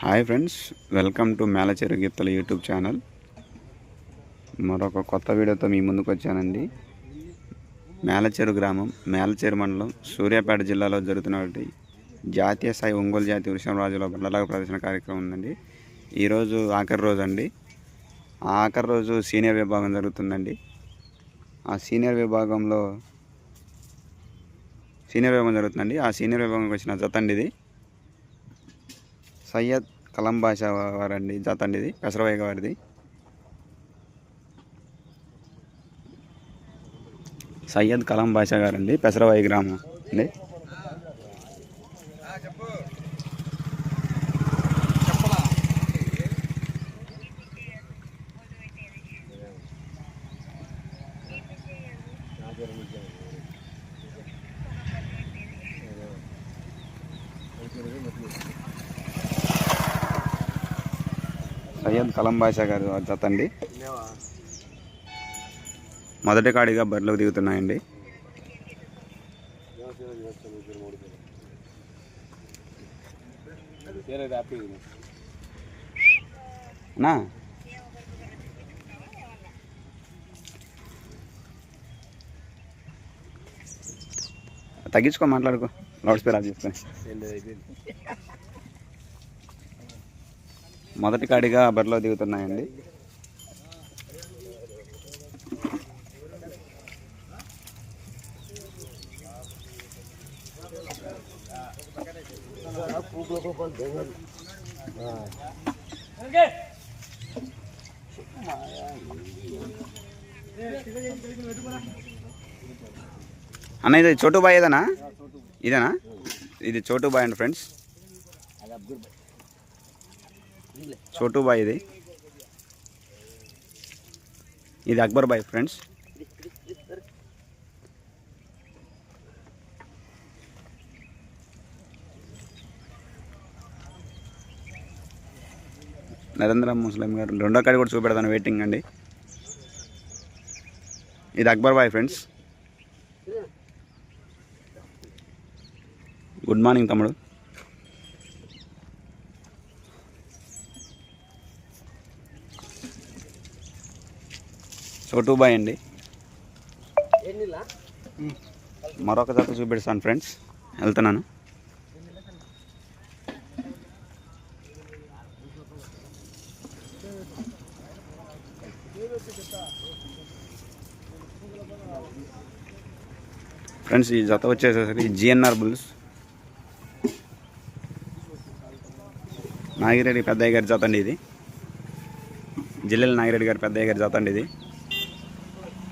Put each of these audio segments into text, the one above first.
Hi friends welcome to మేలచెరు గీతల YouTube channel. మరొక కొత్త వీడియోతో మీ ముందుకు వచ్చానండి. మేలచెరు గ్రామం మేలచెరు మండలం సూర్యాపేట జిల్లాలో జరుగుతున్నటువంటి జాతీయ స్థాయి ఒంగోలు జాతీయ వృషభరాజుల బండలాగ ప్రదర్శన కార్యక్రమం ఉందండి. ఈరోజు ఆఖరి రోజు అండి. ఆఖరి రోజు సీనియర్ విభాగం జరుగుతుందండి. ఆ సీనియర్ విభాగంలో సీనియర్ విభాగం జరుగుతుందండి. ఆ సీనియర్ విభాగంకి వచ్చిన జతండి ఇది. సయ్యద్ కలం బాషా వారండి జాత అండి ఇది పెసరవయ్య గారిది సయ్యద్ కలం బాషా గారండి పెసరవయ్య గ్రామం అండి. సయ్యద్ కలం బాషా గారు జత అండి మొదటి కాడిగా బరిలోకి దిగుతున్నాయండి. నా తగ్గించుకో మాట్లాడుకో. లౌడ్ స్పీకర్ ఆఫ్ చేసుకొని మొదటి కాడిగా బరిలో దిగుతున్నాయండి. అన్న ఇది చోటు బాయ్ ఇదేనా ఇదేనా? ఇది చోటు బాయ్ అండి ఫ్రెండ్స్. చోటు బాయ్ ఇది. ఇది అక్బర్ బాయ్ ఫ్రెండ్స్. నరేంద్ర ముస్లిం గారు రెండో కాడి కూడా చూపెడతాను వెయిటింగ్ అండి. ఇది Akbar bye friends. Good morning తమ్ముడు. చోటు బాయ్ అండి. మరొక జత చూపెడతాను ఫ్రెండ్స్. వెళ్తున్నాను. ఫ్రెండ్స్ ఈ జత వచ్చేసరికి జిఎన్ఆర్ బుల్స్. నాగిరెడ్డి పెద్దయ్య గారి జత అండి ఇది. జిల్లెల నాగిరెడ్డి గారి పెద్దయ్య గారి జత అండి ఇది.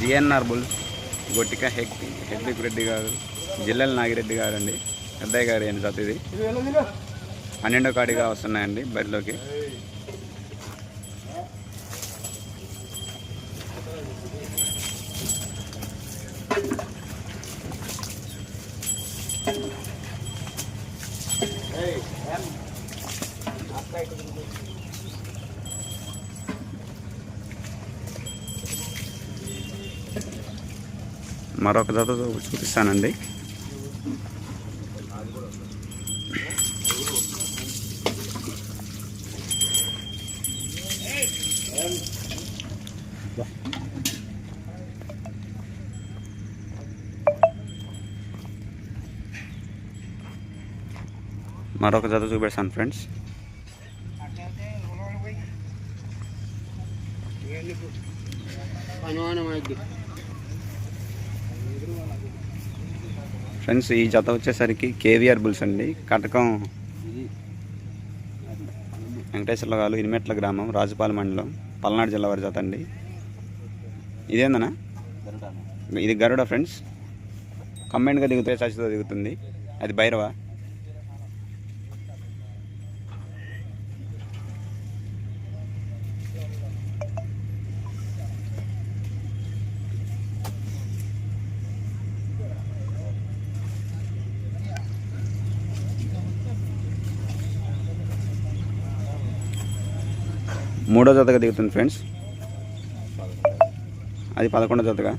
జిఎన్ఆర్ బుల్స్ గొట్టిక హెక్ హెడ్డిక్ రెడ్డి గారు జిల్లెల నాగిరెడ్డి గారు అండి పెద్దయ్య గారు ఏంటి జత ఇది పన్నెండో కాడిగా వస్తున్నాయండి బరిలోకి. మరొక జత చూపిస్తానండి. మరొక జత చూపెడతాను ఫ్రెండ్స్ ఫ్రెండ్స్ ఈ జత వచ్చేసరికి కేవీఆర్ బుల్స్ అండి. కటకం వెంకటేశ్వర్ల గారు ఇనిమెట్ల గ్రామం రాజుపాలెం మండలం పల్నాడు జిల్లా వారి జత అండి. ఇదేందనా ఇది గరుడ ఫ్రెండ్స్ కంబైన్గా దిగుతాయి చచ్చితో దిగుతుంది. అది భైరవ? మూడో జతగా దిగుతుంది ఫ్రెండ్స్. అది పదకొండో జతగా.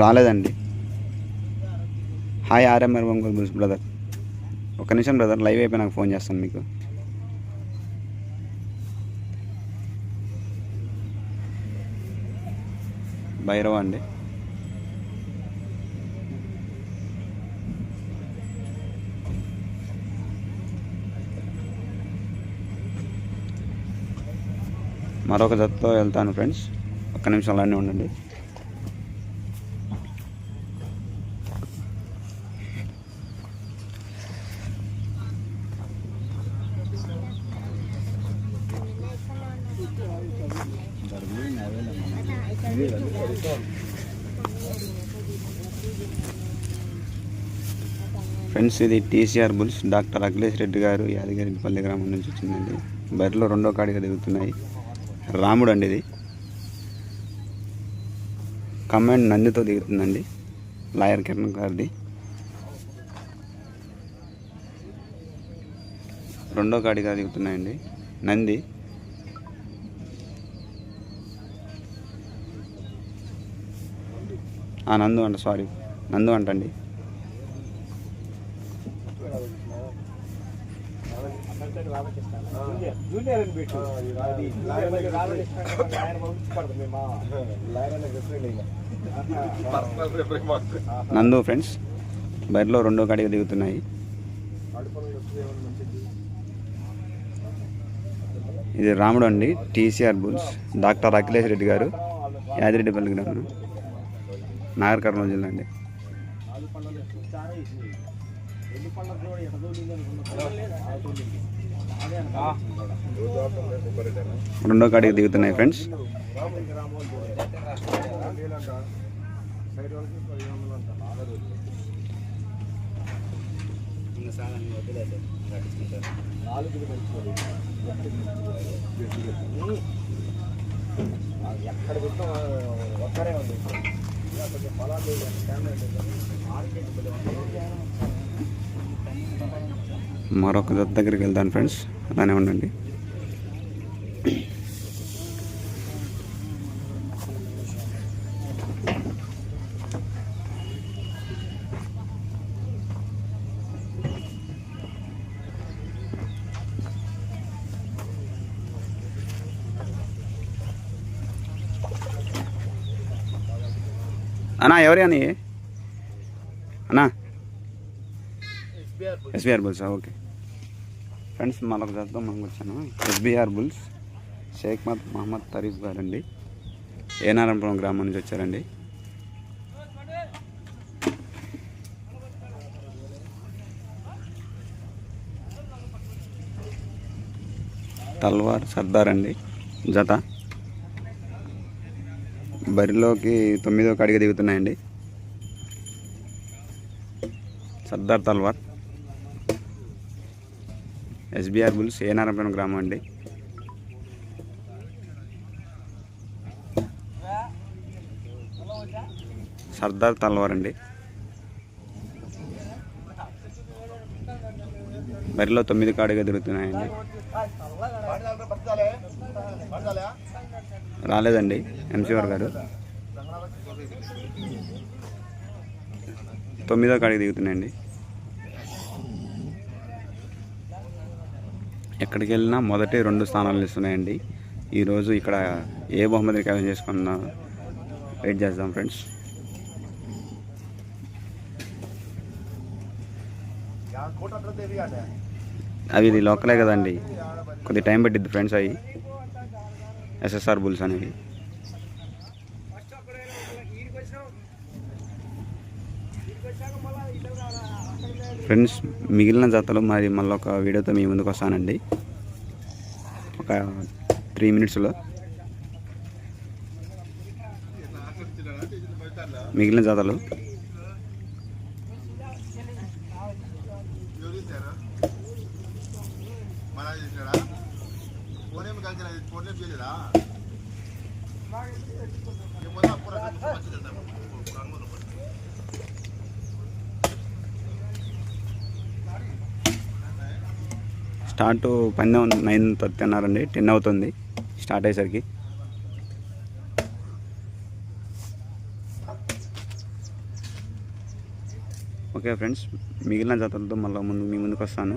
రాలేదండి. Hi RMR Ongole brother. ఒక నిమిషం బ్రదర్ లైవ్ అయిపోయి నాకు ఫోన్ చేస్తాను మీకు. భైరవ అండి. మరొక జతతో వెళ్తాను ఫ్రెండ్స్. ఒక్క నిమిషం అలానే ఉండండి. ఫ్రెండ్స్ ఇది TCR bulls. Doctor Akhilesh Reddy గారు యాదగిరిపల్లి గ్రామం నుంచి వచ్చిందండి. బరిలో రెండో కాడిగా దిగుతున్నాయి. రాముడు అండి ఇది. కమాండ్ నందితో దిగుతుందండి. లాయర్ కిరణ్ గారిది. రెండో కాడిగా దిగుతున్నాయండి. నంది. నందు అంట సారీ నందు అంటండి. నందు ఫ్రెండ్స్ బయటలో రెండో కాడిగా దిగుతున్నాయి. ఇది రాముడు అండి TCR bulls. Doctor Akhilesh Reddy గారు యాదిరెడ్డిపల్లి గ్రామం. నాగర్ కర్నూలు జిల్లా అండి. రెండో కాడికి దిగుతున్నాయి ఫ్రెండ్స్. సైడ్ ఎక్కడ పెట్టినా ఒక్కరే ఉంది కొంచెం మరొక దగ్గరికి వెళ్తాను ఫ్రెండ్స్ అలానే ఉండండి. అన్నా ఎవరి అని అన్నా? SBR bulls. ఓకే. ఫ్రెండ్స్ మరొక జతతో మనకు వచ్చాను. ఎస్బీఆర్ బుల్స్ షేక్ మద్ మహమ్మద్ తరీఫ్ గారు అండి ఏనారాయణపురం గ్రామం నుంచి వచ్చారండి? తల్వార్ సర్దార్ అండి. జత. బరిలోకి తొమ్మిదో కాడిగా దిగుతున్నాయండి. సర్దార్ తల్వార్. ఎస్బీఆర్ బుల్స్ ఏ గ్రామం అండి. సర్దార్ తల్వార్ అండి. బరిలో తొమ్మిది కాడిగా తిరుగుతున్నాయండి. రాలేదండి ఎంసీఆర్ గారు. తొమ్మిదో కాడికి దిగుతున్నాయండి. ఎక్కడికి వెళ్ళినా మొదటి రెండు స్థానాలు ఇస్తున్నాయండి. ఈరోజు ఇక్కడ ఏ బహుమతిని కైవసం చేసుకున్నా వెయిట్ చేద్దాం ఫ్రెండ్స్. అవి ఇది లోకలే కదండి. కొద్ది టైం పట్టిద్ది ఫ్రెండ్స్ అవి. ఎస్ఎస్ఆర్ బుల్స్ అనేవి. ఫ్రెండ్స్ మిగిలిన జాతలు మరి మళ్ళీ ఒక వీడియోతో మీ ముందుకు వస్తానండి. ఒక త్రీ మినిట్స్లో. మిగిలిన జాతలు స్టార్ట్ పందెం నైన్ థర్టీ అన్నారండి టెన్ అవుతుంది స్టార్ట్ అయ్యేసరికి. ఓకే ఫ్రెండ్స్ మిగిలిన జాతరలతో మళ్ళీ ముందు మీ ముందుకు వస్తాను